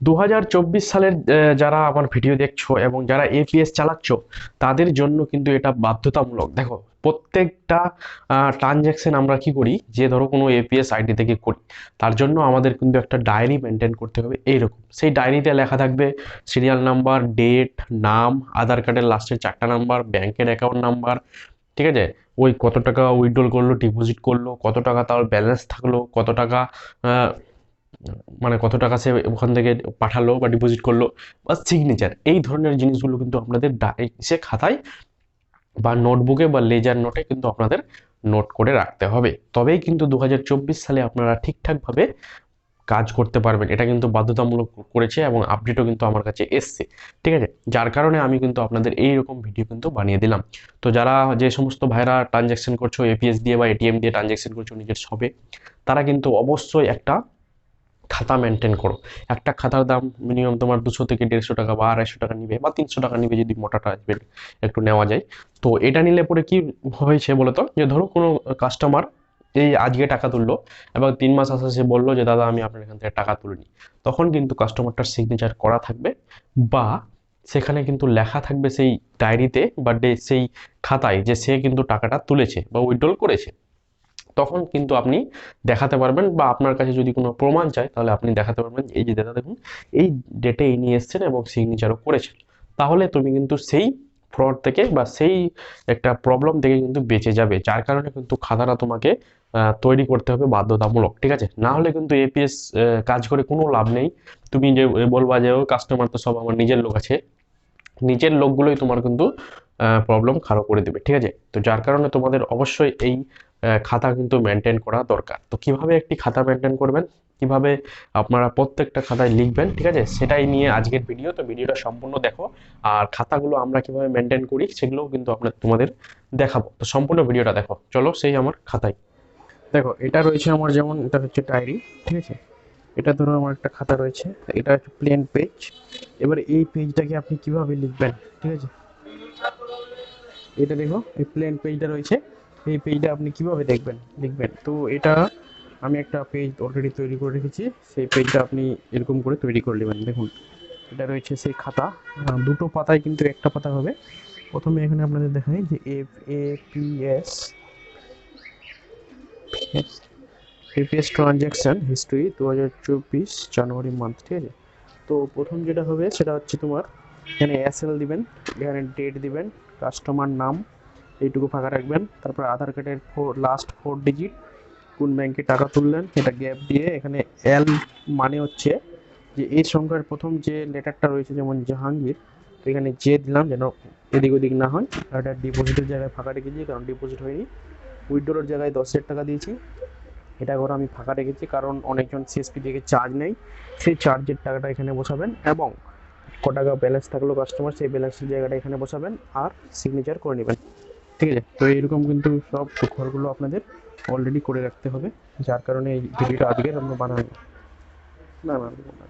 দু হাজার চব্বিশ সালের যারা আমার ভিডিও দেখছ এবং যারা এপিএস চালাচ্ছ, তাদের জন্য কিন্তু এটা বাধ্যতামূলক। দেখো, প্রত্যেকটা ট্রানজ্যাকশন আমরা কি করি? যে ধরো কোনো এপিএস আইডি থেকে করি। তার জন্য আমাদের কিন্তু একটা ডায়েরি মেনটেন করতে হবে এইরকম। সেই ডায়েরিতে লেখা থাকবে সিরিয়াল নাম্বার ডেট নাম আধার কার্ডের লাস্টের চারটা নাম্বার ব্যাংকের অ্যাকাউন্ট নাম্বার ঠিক আছে? ওই কত টাকা উইথড্রল করল ডিপোজিট করল, কত টাকা তার ব্যালেন্স থাকল, কত টাকা মানে কত টাকা সে ওখান থেকে পাঠালো বা ডিপোজিট করল বা সিগনেচার এই ধরনের জিনিসগুলো কিন্তু আপনাদের সে খাতায় বা নোটবুকে বা লেজার নোটে কিন্তু আপনাদের নোট করে রাখতে হবে। তবেই কিন্তু দু হাজার চব্বিশ সালে আপনারা ঠিকঠাকভাবে কাজ করতে পারবেন। এটা কিন্তু বাধ্যতামূলক করেছে এবং আপডেটও কিন্তু আমার কাছে এসছে। ঠিক আছে? যার কারণে আমি কিন্তু আপনাদের এই রকম ভিডিও কিন্তু বানিয়ে দিলাম। তো যারা যে সমস্ত ভাইরা ট্রানজ্যাকশন করছ এপিএস দিয়ে বা এটিএম দিয়ে ট্রানজ্যাকশন করছ নিজের শপে তারা কিন্তু অবশ্যই একটা খাতা মেনটেন করো। একটা খাতার দাম মিনিমাম তোমার দুশো থেকে দেড়শো টাকা বা আড়াইশো টাকা নিবে বা তিনশো টাকা নিবে যদি মোটাটা আসবে, একটু নেওয়া যায়। তো এটা নিলে পরে কি হয়েছে বলতো? যে ধরো কোনো কাস্টমার এই আজকে টাকা তুললো এবং তিন মাস আসা সে বলল যে, দাদা, আমি আপনার এখান থেকে টাকা তুলিনি। তখন কিন্তু কাস্টমারটার সিগনেচার করা থাকবে বা সেখানে কিন্তু লেখা থাকবে সেই ডায়েরিতে বা সেই খাতায় যে সে কিন্তু টাকাটা তুলেছে বা উইথড্রল করেছে। তখন কিন্তু আপনি দেখাতে পারবেন বা আপনার কাছে যদি কোনো প্রমাণ চায় তাহলে আপনি দেখাতে পারবেন। এই যে দাদা, দেখুন, এই ডেটে এই নিয়ে এসছেন এবং সিগনেচারও করেছেন। তাহলে তুমি কিন্তু সেই ফ্রড থেকে বা সেই একটা প্রবলেম থেকে কিন্তু বেঁচে যাবে, যার কারণে কিন্তু খাতাটা তোমাকে তৈরি করতে হবে বাধ্যতামূলক, ঠিক আছে? না হলে কিন্তু এপিএস কাজ করে কোনো লাভ নেই। তুমি যে বলবা যে কাস্টমার তো সব আমার নিজের লোক আছে। নিজের লোকগুলোই তোমার কিন্তু প্রবলেম খারাপ করে দেবে, ঠিক আছে? তো যার কারণে তোমাদের অবশ্যই এই খাতা কিন্তু মেনটেন করা দরকার। তো কীভাবে একটি খাতা মেনটেন করবেন? কীভাবে আপনারা প্রত্যেকটা খাতায় লিখবেন? ঠিক আছে? সেটাই নিয়ে আজকের ভিডিও তো ভিডিওটা সম্পূর্ণ দেখো। আর খাতাগুলো আমরা কীভাবে মেনটেন করি, সেগুলোও কিন্তু আপনার তোমাদের দেখাবো। তো সম্পূর্ণ ভিডিওটা দেখো। চলো সেই আমার খাতায়। দেখো, এটা রয়েছে আমার যেমন, এটা হচ্ছে ডায়েরি ঠিক আছে? এটা ধরো আমার একটা খাতা রয়েছে। এটা হচ্ছে প্লেন পেজ এবার এই পেজটাকে আপনি কীভাবে লিখবেন? ঠিক আছে? এটা দেখো, এই প্লেন পেজটা রয়েছে। এই পেজটা আপনি কীভাবে দেখবেন? লিখবেন তো এটা আমি একটা পেজ অলরেডি তৈরি করে রেখেছি। সেই পেজটা আপনি এরকম করে তৈরি করে নেবেন। দেখুন, এটা রয়েছে সেই খাতা। দুটো পাতায় কিন্তু একটা পাতা হবে। প্রথমে এখানে আপনাদের দেখাই যে F A P S previous transaction history দু হাজার চব্বিশ জানুয়ারি মান্থ ঠিক আছে? তো প্রথম যেটা হবে সেটা হচ্ছে তোমার এখানে এসএল দিবেন, এখানে ডেট দিবেন কাস্টমার নাম এইটুকু ফাঁকা রাখবেন। তারপর আধার কার্ডের ফোর লাস্ট ফোর ডিজিট কোন ব্যাংকে টাকা তুললেন এটা গ্যাপ দিয়ে এখানে এল মানে হচ্ছে যে এই সংখ্যার প্রথম যে লেটারটা রয়েছে, যেমন জাহাঙ্গীর তো এখানে জে দিলাম যেন এদিক ওদিক না হয়। আর এটা ডিপোজিটের জায়গায় ফাঁকা রেখেছি, কারণ ডিপোজিট হয়নি। উইথড্রোর জায়গায় দশ হাজার টাকা দিয়েছি। এটা করে আমি ফাঁকা রেখেছি, কারণ অনেকজন সিএসপি থেকে চার্জ নেই। সেই চার্জের টাকাটা এখানে বসাবেন এবং ক টাকা ব্যালেন্স থাকল কাস্টমার সেই ব্যালেন্সের জায়গাটা এখানে বসাবেন আর সিগনেচার করে নেবেন। ঠিক আছে? তো এরকম কিন্তু সব ঘরগুলো আপনাদের অলরেডি করে রাখতে হবে। যার কারণে এই ভিডিওটা আজকের আমরা বানাবো। না না না।